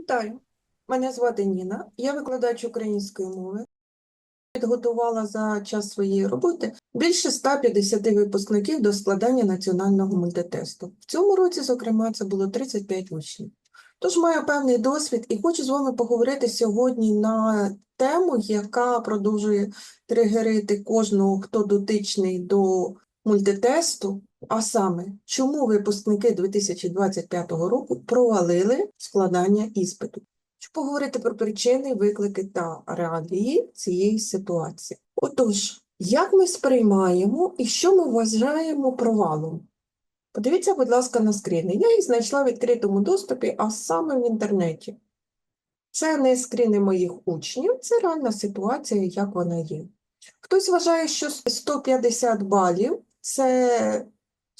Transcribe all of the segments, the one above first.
Вітаю! Мене звати Ніна, я викладач української мови. Підготувала за час своєї роботи більше 150 випускників до складання національного мультитесту. В цьому році, зокрема, це було 35 учнів. Тож маю певний досвід і хочу з вами поговорити сьогодні на тему, яка продовжує тригерити кожного, хто дотичний до мультитесту, а саме, чому випускники 2025 року провалили складання іспиту. Щоб поговорити про причини, виклики та реалії цієї ситуації. Отож, як ми сприймаємо і що ми вважаємо провалом? Подивіться, будь ласка, на скріни. Я їх знайшла в відкритому доступі, а саме в інтернеті. Це не скріни моїх учнів, це реальна ситуація, як вона є. Хтось вважає, що 150 балів це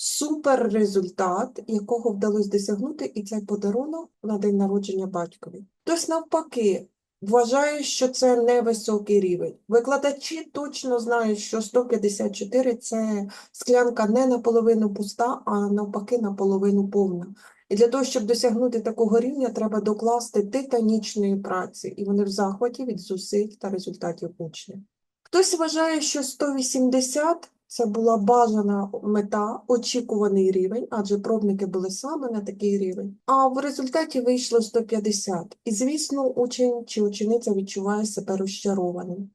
супер результат, якого вдалося досягнути, і це подарунок на день народження батькові. Хтось навпаки вважає, що це невисокий рівень. Викладачі точно знають, що 154 – це склянка не наполовину пуста, а навпаки наполовину повна. І для того, щоб досягнути такого рівня, треба докласти титанічної праці, і вони в захваті від зусиль та результатів учня. Хтось вважає, що 180 – це була бажана мета, очікуваний рівень, адже пробники були саме на такий рівень. А в результаті вийшло 150. І, звісно, учень чи учениця відчуває себе розчарованим.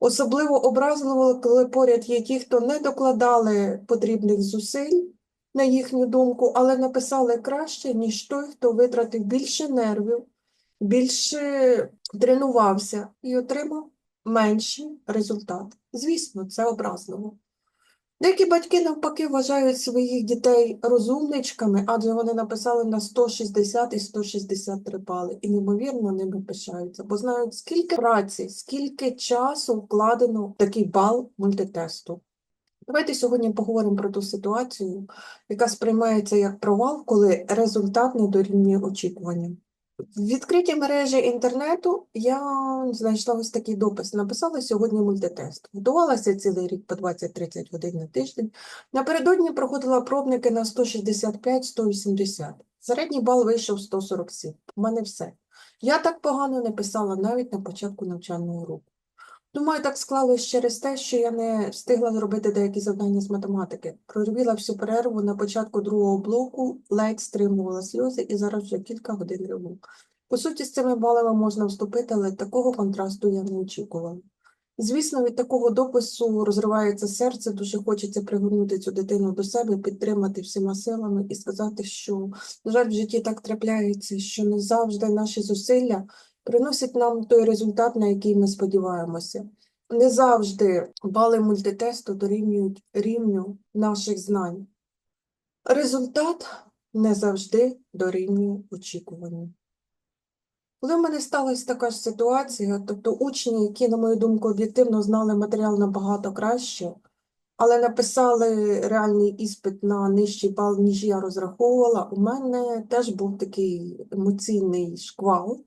Особливо образливо, коли поряд є ті, хто не докладали потрібних зусиль, на їхню думку, але написали краще, ніж той, хто витратив більше нервів, більше тренувався і отримав менший результат. Звісно, це образливо. Деякі батьки навпаки вважають своїх дітей розумничками, адже вони написали на 160 і 163 бали, і неймовірно ними пишаються, бо знають, скільки праці, скільки часу вкладено в такий бал мультитесту. Давайте сьогодні поговоримо про ту ситуацію, яка сприймається як провал, коли результат не дорівнює очікуванням. Відкритій мережі інтернету я знайшла ось такий допис. Написала сьогодні мультитест. Вдувалася цілий рік по 20-30 годин на тиждень. Напередодні проходила пробники на 165-180. Середній бал вийшов 147. У мене все. Я так погано не писала навіть на початку навчального року. Думаю, так склалось через те, що я не встигла зробити деякі завдання з математики. Прорвіла всю перерву на початку другого блоку, ледь стримувала сльози і зараз вже кілька годин реву. По суті, з цими балами можна вступити, але такого контрасту я не очікувала. Звісно, від такого допису розривається серце, дуже хочеться пригорнути цю дитину до себе, підтримати всіма силами і сказати, що, на жаль, в житті так трапляється, що не завжди наші зусилля приносять нам той результат, на який ми сподіваємося. Не завжди бали мультитесту дорівнюють рівню наших знань. Результат не завжди дорівнює очікуванню. Коли в мене сталася така ж ситуація, тобто учні, які, на мою думку, об'єктивно знали матеріал набагато краще, але написали реальний іспит на нижчий бал, ніж я розраховувала, у мене теж був такий емоційний шквал.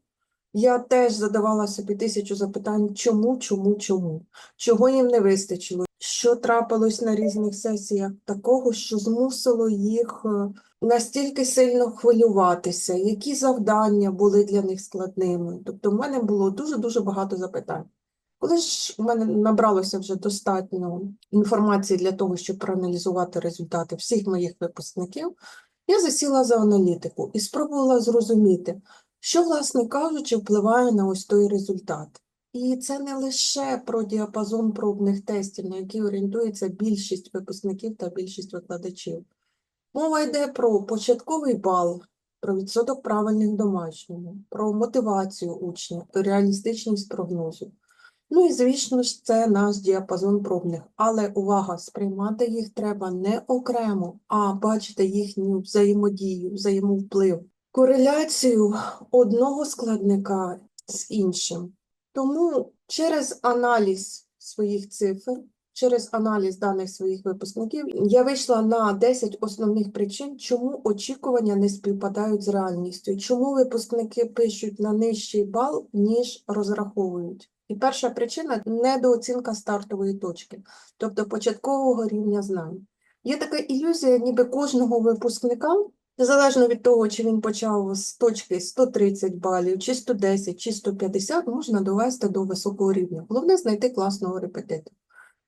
Я теж задавала собі тисячу запитань, чому, чому, чому, чого їм не вистачило, що трапилось на різних сесіях такого, що змусило їх е, настільки сильно хвилюватися, які завдання були для них складними. Тобто в мене було дуже-дуже багато запитань. Коли ж у мене набралося вже достатньо інформації для того, щоб проаналізувати результати всіх моїх випускників, я засіла за аналітику і спробувала зрозуміти, що, власне кажучи, впливає на ось той результат. І це не лише про діапазон пробних тестів, на які орієнтується більшість випускників та більшість викладачів. Мова йде про початковий бал, про відсоток правильних домашнього, про мотивацію учня, реалістичність прогнозу. Ну і, звісно ж, це наш діапазон пробних. Але увага, сприймати їх треба не окремо, а бачити їхню взаємодію, взаємовплив кореляцію одного складника з іншим. Тому через аналіз своїх цифр, через аналіз даних своїх випускників, я вийшла на 10 основних причин, чому очікування не співпадають з реальністю, чому випускники пишуть на нижчий бал, ніж розраховують. І перша причина недооцінка стартової точки, тобто початкового рівня знань. Є така ілюзія, ніби кожного випускника Незалежно від того, чи він почав з точки 130 балів, чи 110, чи 150, можна довести до високого рівня. Головне знайти класного репетитора.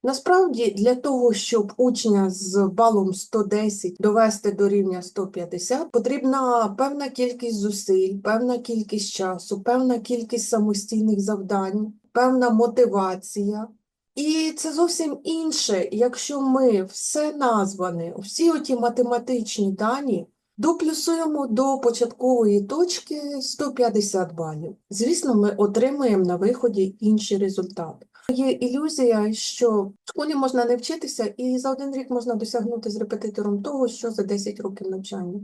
Насправді, для того, щоб учня з балом 110 довести до рівня 150, потрібна певна кількість зусиль, певна кількість часу, певна кількість самостійних завдань, певна мотивація. І це зовсім інше, якщо ми все назване, всі оті математичні дані доплюсуємо до початкової точки 150 балів. Звісно, ми отримаємо на виході інший результат. Є ілюзія, що в школі можна не вчитися, і за один рік можна досягнути з репетитором того, що за 10 років навчання.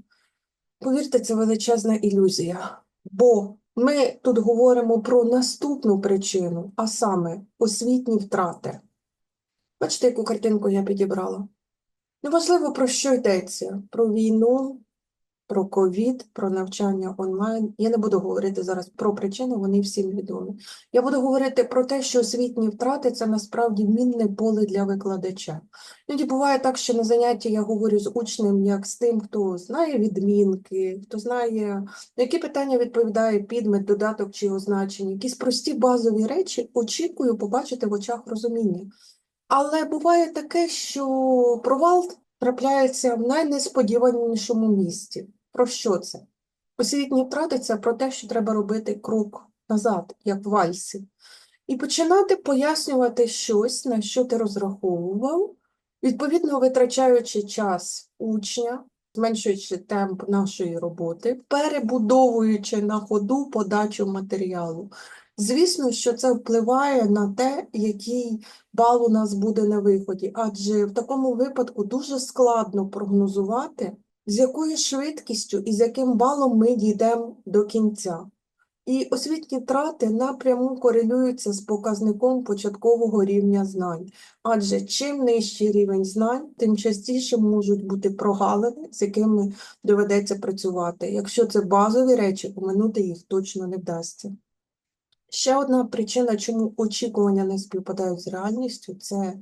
Повірте, це величезна ілюзія, бо ми тут говоримо про наступну причину, а саме освітні втрати. Бачите, яку картинку я підібрала? Неважливо, про що йдеться: про війну, про ковід, про навчання онлайн. Я не буду говорити зараз про причини, вони всім відомі. Я буду говорити про те, що освітні втрати це насправді мінне поле для викладача. Іноді буває так, що на занятті я говорю з учнем, як з тим, хто знає відмінки, хто знає, які питання відповідає підмет, додаток чи означення, якісь прості базові речі очікую побачити в очах розуміння. Але буває таке, що провал трапляється в найнесподіванішому місці. Про що це? Освітні втрати це про те, що треба робити крок назад, як в вальсі, і починати пояснювати щось, на що ти розраховував, відповідно витрачаючи час учня, зменшуючи темп нашої роботи, перебудовуючи на ходу подачу матеріалу. Звісно, що це впливає на те, який бал у нас буде на виході, адже в такому випадку дуже складно прогнозувати, з якою швидкістю і з яким балом ми дійдемо до кінця. І освітні втрати напряму корелюються з показником початкового рівня знань, адже чим нижчий рівень знань, тим частіше можуть бути прогалини, з якими доведеться працювати. Якщо це базові речі, оминути їх точно не вдасться. Ще одна причина, чому очікування не співпадають з реальністю, це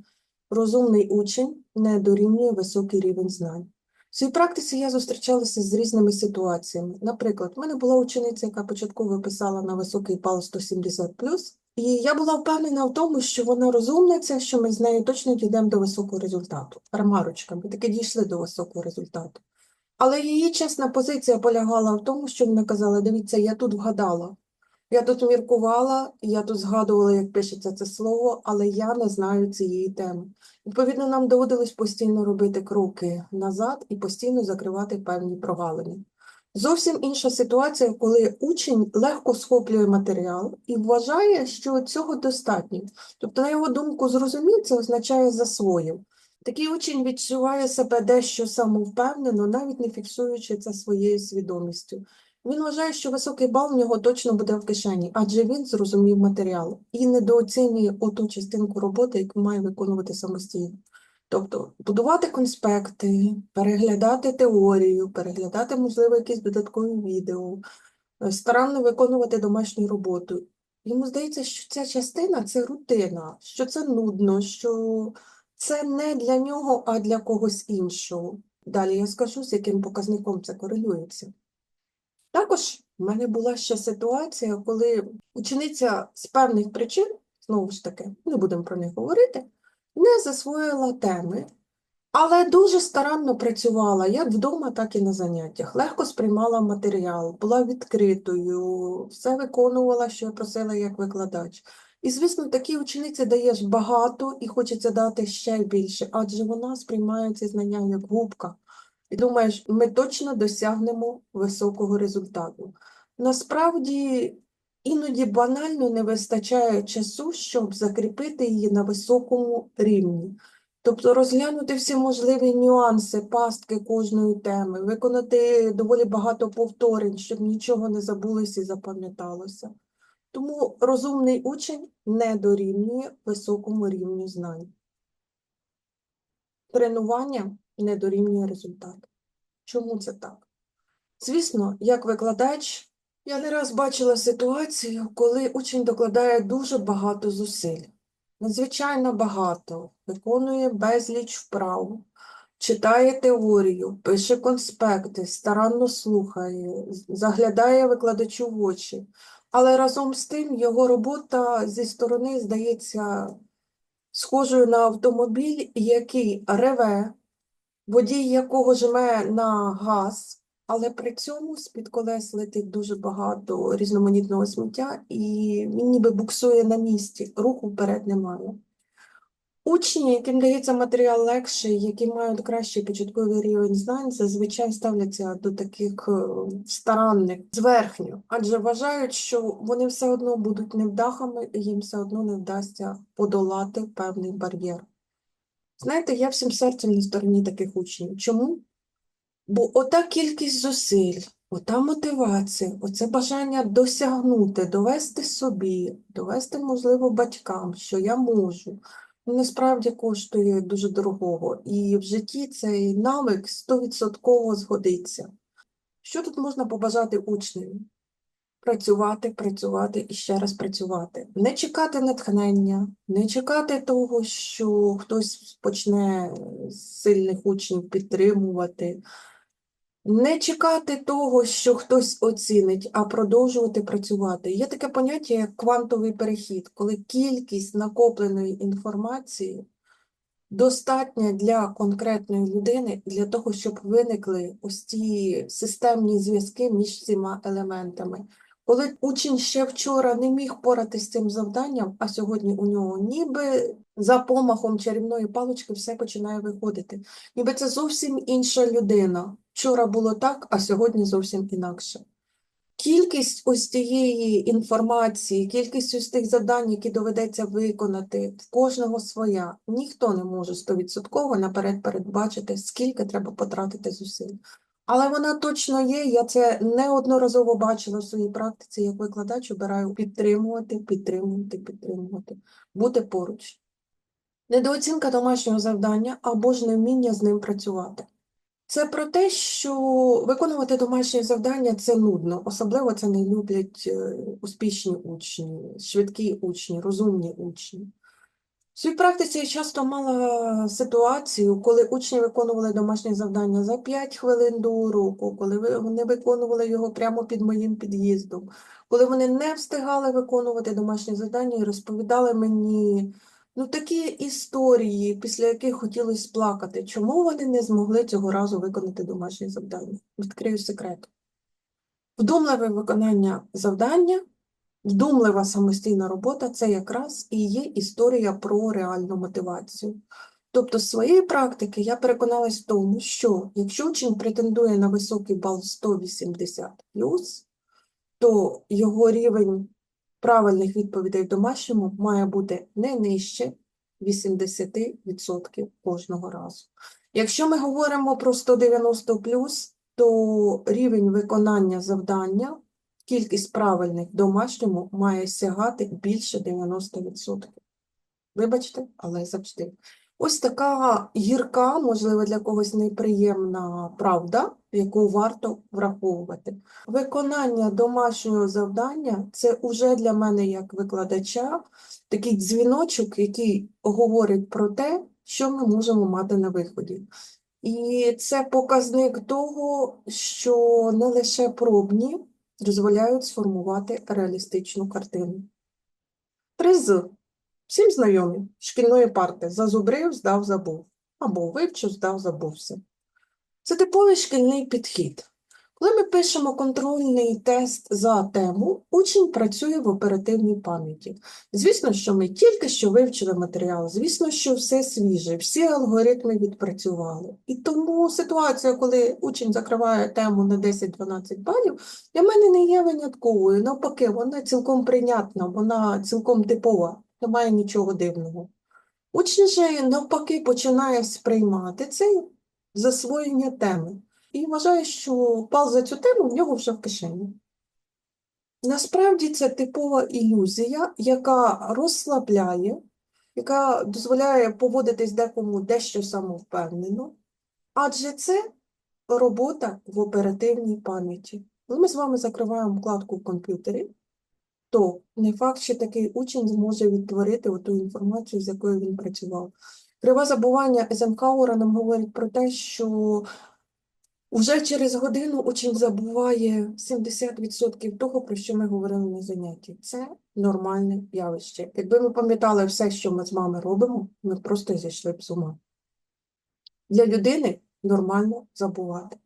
розумний учень не дорівнює високий рівень знань. В своїй практиці я зустрічалася з різними ситуаціями. Наприклад, в мене була учениця, яка початково писала на високий бал 170 і я була впевнена в тому, що вона розумниця, що ми з нею точно дійдемо до високого результату. Ремарочка, ми таки дійшли до високого результату. Але її чесна позиція полягала в тому, що вона казала: дивіться, я тут вгадала. Я тут міркувала, я тут згадувала, як пишеться це слово, але я не знаю цієї теми. Відповідно, нам доводилось постійно робити кроки назад і постійно закривати певні прогалини. Зовсім інша ситуація, коли учень легко схоплює матеріал і вважає, що цього достатньо. Тобто, на його думку, зрозумів, це означає засвоїв. Такий учень відчуває себе дещо самовпевнено, навіть не фіксуючи це своєю свідомістю. Він вважає, що високий бал в нього точно буде в кишені, адже він зрозумів матеріал і недооцінює оту частинку роботи, яку має виконувати самостійно. Тобто будувати конспекти, переглядати теорію, переглядати, можливо, якісь додаткові відео, е, старанно виконувати домашню роботу. Йому здається, що ця частина це рутина, що це нудно, що це не для нього, а для когось іншого. Далі я скажу, з яким показником це корелюється. Також в мене була ще ситуація, коли учениця з певних причин, знову ж таки, не будемо про них говорити, не засвоїла теми, але дуже старанно працювала як вдома, так і на заняттях. Легко сприймала матеріал, була відкритою, все виконувала, що я просила як викладач. І, звісно, такій учениці даєш багато і хочеться дати ще більше, адже вона сприймає ці знання як губка. І думаєш, ми точно досягнемо високого результату. Насправді, іноді банально не вистачає часу, щоб закріпити її на високому рівні. Тобто розглянути всі можливі нюанси, пастки кожної теми, виконати доволі багато повторень, щоб нічого не забулося і запам'яталося. Тому розумний учень не дорівнює високому рівню знань. Тренування не дорівнює результат. Чому це так? Звісно, як викладач, я не раз бачила ситуацію, коли учень докладає дуже багато зусиль, надзвичайно багато, виконує безліч вправ, читає теорію, пише конспекти, старанно слухає, заглядає викладачу в очі. Але разом з тим його робота зі сторони здається схожою на автомобіль, який реве, водій якого жме на газ, але при цьому з-під колес летить дуже багато різноманітного сміття, і він ніби буксує на місці, руху вперед немає. Учні, яким дається матеріал легший, які мають кращий початковий рівень знань, зазвичай ставляться до таких е, старанних зверхньо, адже вважають, що вони все одно будуть невдахами, і їм все одно не вдасться подолати певний бар'єр. Знаєте, я всім серцем на стороні таких учнів. Чому? Бо ота кількість зусиль, ота мотивація, оце бажання досягнути, довести собі, довести, можливо, батькам, що я можу, ну, насправді коштує дуже дорогого. І в житті цей навик 100% згодиться. Що тут можна побажати учневі? Працювати, працювати і ще раз працювати. Не чекати натхнення, не чекати того, що хтось почне сильних учнів підтримувати, не чекати того, що хтось оцінить, а продовжувати працювати. Є таке поняття, як квантовий перехід, коли кількість накопленої інформації достатня для конкретної людини для того, щоб виникли ось ці системні зв'язки між цими елементами. Коли учень ще вчора не міг поратися з цим завданням, а сьогодні у нього ніби за помахом чарівної палички все починає виходити. Ніби це зовсім інша людина. Вчора було так, а сьогодні зовсім інакше. Кількість ось цієї інформації, кількість ось тих завдань, які доведеться виконати, в кожного своя. Ніхто не може стовідсотково наперед передбачити, скільки треба потратити зусиль. Але вона точно є, я це неодноразово бачила в своїй практиці, як викладач обираю підтримувати, підтримувати, підтримувати, бути поруч. Недооцінка домашнього завдання або ж невміння з ним працювати. Це про те, що виконувати домашні завдання це нудно, особливо це не люблять е, успішні учні, швидкі учні, розумні учні. В своїй практиці я часто мала ситуацію, коли учні виконували домашнє завдання за 5 хвилин до уроку, коли вони виконували його прямо під моїм під'їздом, коли вони не встигали виконувати домашнє завдання і розповідали мені ну, такі історії, після яких хотілося плакати. Чому вони не змогли цього разу виконати домашнє завдання? Відкрию секрет. Вдумливе виконання завдання Вдумлива самостійна робота це якраз і є історія про реальну мотивацію. Тобто, з своєї практики я переконалась в тому, що якщо учень претендує на високий бал 180 то його рівень правильних відповідей в домашньому має бути не нижче 80% кожного разу. Якщо ми говоримо про 190 то рівень виконання завдання кількість правильних в домашньому має сягати більше 90%. Вибачте, але завжди. Ось така гірка, можливо, для когось неприємна правда, яку варто враховувати. Виконання домашнього завдання це уже для мене як викладача такий дзвіночок, який говорить про те, що ми можемо мати на виході. І це показник того, що не лише пробні дозволяють сформувати реалістичну картину. Три з. Всім знайомі. Шкільної парти. Зазубрив, здав, забув. Або вивчив, здав, забувся. Це типовий шкільний підхід. Коли ми пишемо контрольний тест за тему, учень працює в оперативній пам'яті. Звісно, що ми тільки що вивчили матеріал, звісно, що все свіже, всі алгоритми відпрацювали. І тому ситуація, коли учень закриває тему на 10-12 балів, для мене не є винятковою. Навпаки, вона цілком прийнятна, вона цілком типова, немає нічого дивного. Учень же навпаки починає сприймати це засвоєння теми і вважає, що пал за цю тему в нього вже в кишені. Насправді це типова ілюзія, яка розслабляє, яка дозволяє поводитись декому дещо самовпевнено, адже це робота в оперативній пам'яті. Коли ми з вами закриваємо вкладку в комп'ютері, то не факт, що такий учень зможе відтворити ту інформацію, з якою він працював. Крива забування Езенхауера нам говорить про те, що вже через годину учень забуває 70% того, про що ми говорили на занятті. Це нормальне явище. Якби ми пам'ятали все, що ми з вами робимо, ми просто зійшли б з ума. Для людини нормально забувати.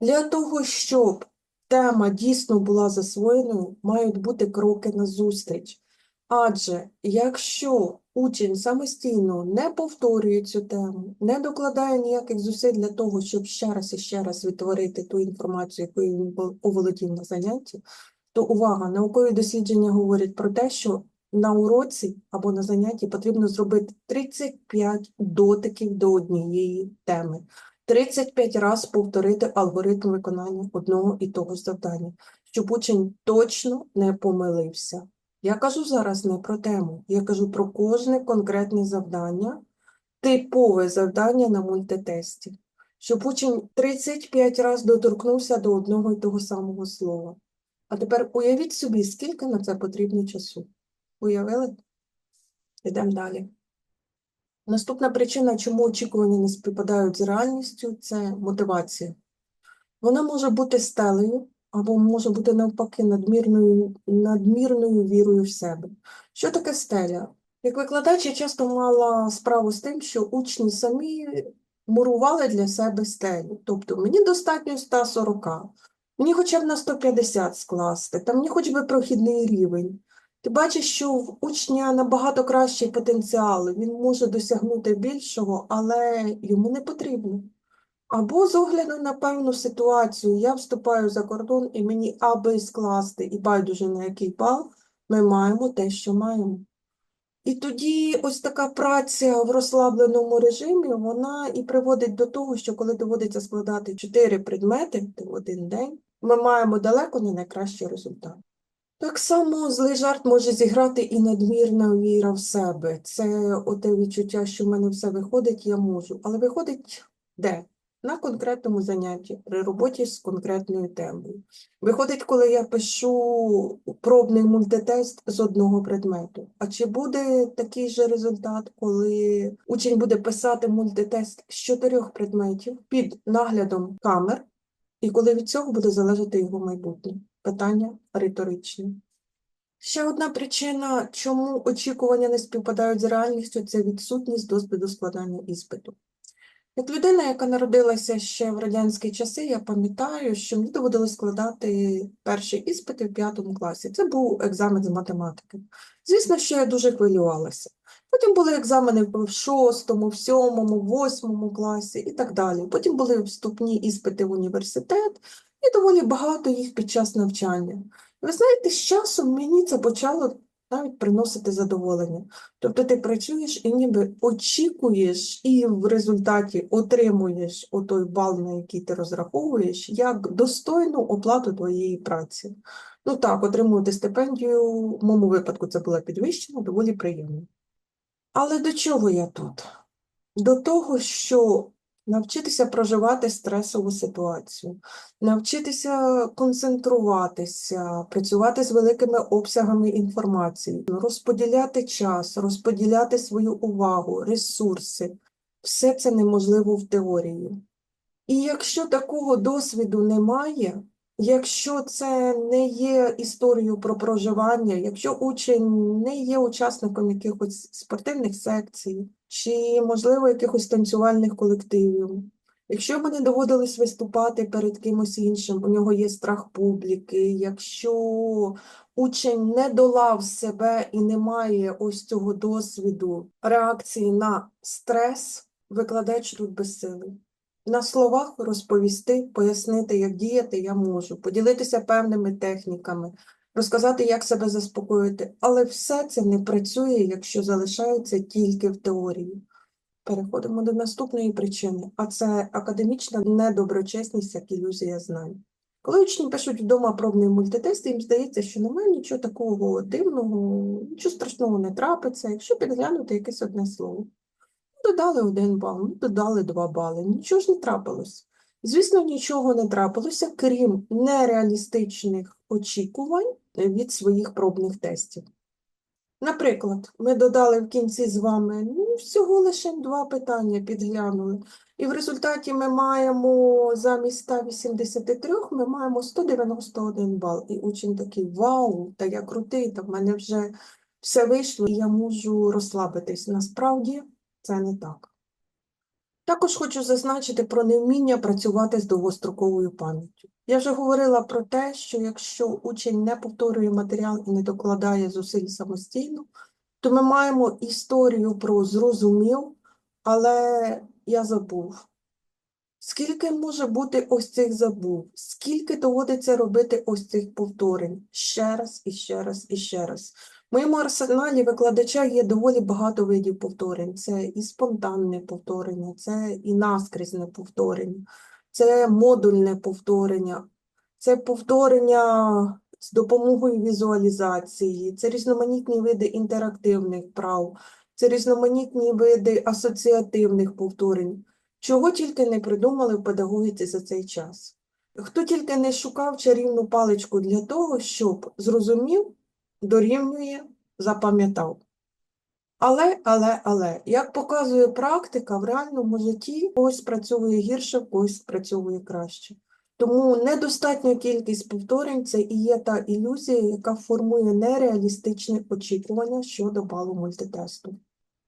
Для того, щоб тема дійсно була засвоєною, мають бути кроки назустріч. Адже якщо учень самостійно не повторює цю тему, не докладає ніяких зусиль для того, щоб ще раз і ще раз відтворити ту інформацію, якою він оволодів на занятті, то увага, наукові дослідження говорять про те, що на уроці або на занятті потрібно зробити 35 дотиків до однієї теми. 35 разів повторити алгоритм виконання одного і того завдання, щоб учень точно не помилився. Я кажу зараз не про тему, я кажу про кожне конкретне завдання, типове завдання на мультитесті, щоб учень 35 разів доторкнувся до одного і того самого слова. А тепер уявіть собі, скільки на це потрібно часу. Уявили? Йдемо далі. Наступна причина, чому очікування не співпадають з реальністю, це мотивація. Вона може бути стелею, або може бути навпаки надмірною, надмірною вірою в себе. Що таке стеля? Як викладач, я часто мала справу з тим, що учні самі мурували для себе стелю. Тобто мені достатньо 140, мені хоча б на 150 скласти, та мені хоч би прохідний рівень. Ти бачиш, що в учня набагато кращий потенціал, він може досягнути більшого, але йому не потрібно. Або з огляду на певну ситуацію я вступаю за кордон і мені аби скласти, і байдуже на який бал, ми маємо те, що маємо. І тоді ось така праця в розслабленому режимі, вона і приводить до того, що коли доводиться складати чотири предмети в один день, ми маємо далеко не найкращий результат. Так само злий жарт може зіграти і надмірна віра в себе. Це оте відчуття, що в мене все виходить, я можу. Але виходить де? На конкретному занятті, при роботі з конкретною темою. Виходить, коли я пишу пробний мультитест з одного предмету. А чи буде такий же результат, коли учень буде писати мультитест з чотирьох предметів під наглядом камер, і коли від цього буде залежати його майбутнє? Питання риторичне. Ще одна причина, чому очікування не співпадають з реальністю, це відсутність досвіду складання іспиту. Як людина, яка народилася ще в радянські часи, я пам'ятаю, що мені доводилось складати перші іспити в п'ятому класі. Це був екзамен з математики. Звісно, що я дуже хвилювалася. Потім були екзамени в шостому, в сьомому, восьмому класі і так далі. Потім були вступні іспити в університет, і доволі багато їх під час навчання. Ви знаєте, з часом мені це почало навіть приносити задоволення. Тобто ти працюєш і ніби очікуєш, і в результаті отримуєш отой бал, на який ти розраховуєш, як достойну оплату твоєї праці. Ну так, отримувати стипендію, в моєму випадку це була підвищена, доволі приємно. Але до чого я тут? До того, що навчитися проживати стресову ситуацію, навчитися концентруватися, працювати з великими обсягами інформації, розподіляти час, розподіляти свою увагу, ресурси. Все це неможливо в теорії. І якщо такого досвіду немає, якщо це не є історією про проживання, якщо учень не є учасником якихось спортивних секцій, чи, можливо, якихось танцювальних колективів, якщо мені доводилось виступати перед кимось іншим, у нього є страх публіки, якщо учень не долав себе і не має ось цього досвіду реакції на стрес, викладач тут безсилий. На словах розповісти, пояснити, як діяти я можу, поділитися певними техніками, розказати, як себе заспокоїти, але все це не працює, якщо залишається тільки в теорії. Переходимо до наступної причини, а це академічна недоброчесність як ілюзія знань. Коли учні пишуть вдома пробний мультитест, їм здається, що немає нічого такого дивного, нічого страшного не трапиться, якщо підглянути якесь одне слово. Додали один бал, додали два бали, нічого ж не трапилось. Звісно, нічого не трапилося, крім нереалістичних очікувань від своїх пробних тестів. Наприклад, ми додали в кінці з вами ну, всього лише два питання підглянули. І в результаті ми маємо замість 183 ми маємо 191 бал. І учень такий вау, та я крутий, та в мене вже все вийшло, і я можу розслабитись. Насправді це не так. Також хочу зазначити про невміння працювати з довгостроковою пам'яттю. Я вже говорила про те, що якщо учень не повторює матеріал і не докладає зусиль самостійно, то ми маємо історію про зрозумів, але я забув. Скільки може бути ось цих забув? Скільки доводиться робити ось цих повторень? Ще раз, і ще раз, і ще раз. Моєму арсеналі викладача є доволі багато видів повторень. Це і спонтанне повторення, це і наскрізне повторення, це модульне повторення, це повторення з допомогою візуалізації, це різноманітні види інтерактивних вправ, це різноманітні види асоціативних повторень. Чого тільки не придумали в педагогіці за цей час. Хто тільки не шукав чарівну паличку для того, щоб зрозумів, дорівнює, запам'ятав. Але, але, але, як показує практика, в реальному житті когось працює гірше, когось працює краще. Тому недостатня кількість повторень це і є та ілюзія, яка формує нереалістичне очікування щодо балу мультитесту.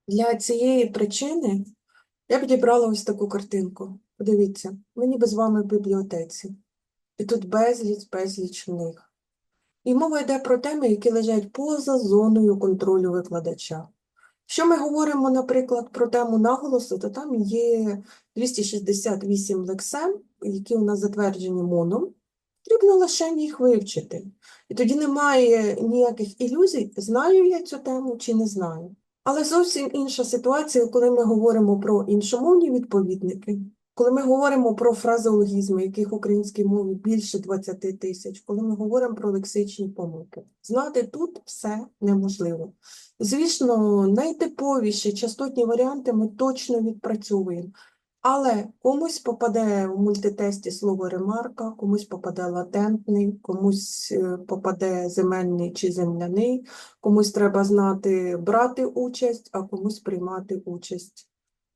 Для цієї причини я підібрала ось таку картинку. Подивіться, ми ніби з вами в бібліотеці. І тут безліч, безліч книг. І мова йде про теми, які лежать поза зоною контролю викладача. Якщо ми говоримо, наприклад, про тему наголосу, то там є 268 лексем, які у нас затверджені моном. Потрібно лише їх вивчити. І тоді немає ніяких ілюзій, знаю я цю тему чи не знаю. Але зовсім інша ситуація, коли ми говоримо про іншомовні відповідники, коли ми говоримо про фразеологізми, яких в українській мові більше 20 тисяч, коли ми говоримо про лексичні помилки. Знати тут все неможливо. Звісно, найтиповіші частотні варіанти ми точно відпрацьовуємо. Але комусь попаде в мультитесті слово ремарка, комусь попаде латентний, комусь е, попаде земельний чи земляний, комусь треба знати брати участь, а комусь приймати участь.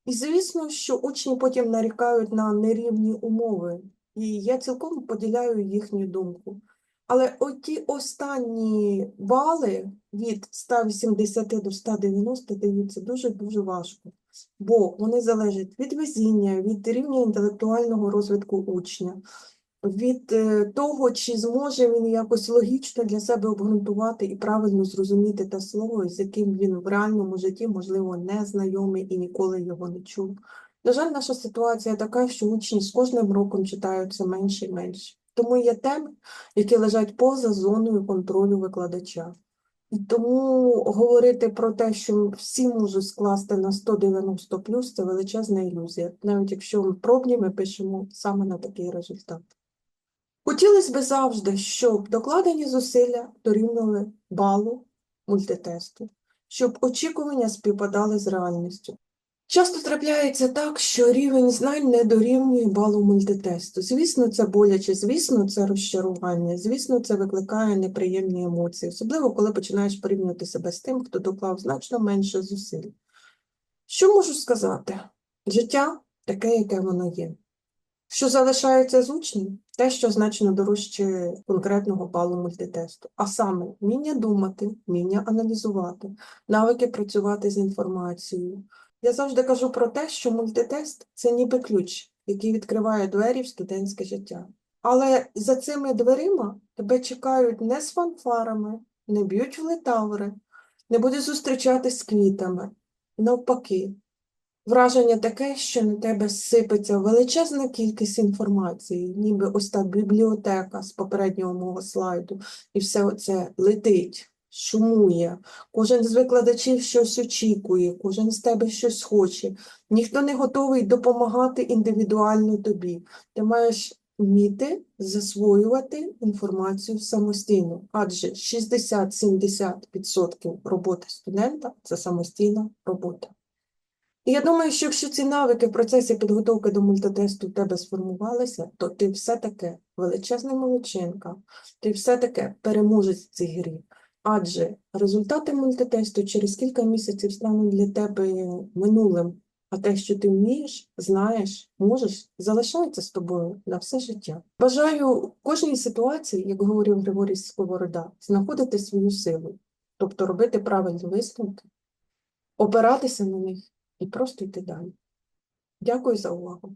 І звісно, що учні потім нарікають на нерівні умови, і я цілком поділяю їхню думку. Але оті останні бали від 180 до 190 даються дуже-дуже важко. Бо вони залежать від везіння, від рівня інтелектуального розвитку учня, від е, того, чи зможе він якось логічно для себе обґрунтувати і правильно зрозуміти те слово, з яким він в реальному житті, можливо, не знайомий і ніколи його не чув. На жаль, наша ситуація така, що учні з кожним роком читаються менше і менше. Тому є теми, які лежать поза зоною контролю викладача. І тому говорити про те, що всі можуть скласти на 190 плюс, це величезна ілюзія, навіть якщо ми пробні, ми пишемо саме на такий результат. Хотілося б завжди, щоб докладені зусилля дорівнювали балу мультитесту, щоб очікування співпадали з реальністю. Часто трапляється так, що рівень знань не дорівнює балу мультитесту. Звісно, це боляче, звісно, це розчарування, звісно, це викликає неприємні емоції, особливо коли починаєш порівнювати себе з тим, хто доклав значно менше зусиль. Що можу сказати? Життя таке, яке воно є. Що залишається з учнів? Те, що значно дорожче конкретного балу мультитесту, а саме вміння думати, вміння аналізувати, навики працювати з інформацією. Я завжди кажу про те, що мультитест це ніби ключ, який відкриває двері в студентське життя. Але за цими дверима тебе чекають не з фанфарами, не б'ють в летаври, не будуть зустрічатись з квітами. Навпаки, враження таке, що на тебе сипеться величезна кількість інформації, ніби ось та бібліотека з попереднього мого слайду, і все це летить шумує, кожен з викладачів щось очікує, кожен з тебе щось хоче. Ніхто не готовий допомагати індивідуально тобі. Ти маєш вміти засвоювати інформацію самостійно, адже 60-70% роботи студента це самостійна робота. І я думаю, що якщо ці навики в процесі підготовки до мультитесту в тебе сформувалися, то ти все-таки величезна молодчинка, ти все-таки переможець в цій грі. Адже результати мультитесту через кілька місяців стануть для тебе минулим, а те, що ти вмієш, знаєш, можеш, залишається з тобою на все життя. Бажаю кожній ситуації, як говорив Григорій Сковорода, знаходити свою силу, тобто робити правильні висновки, опиратися на них і просто йти далі. Дякую за увагу.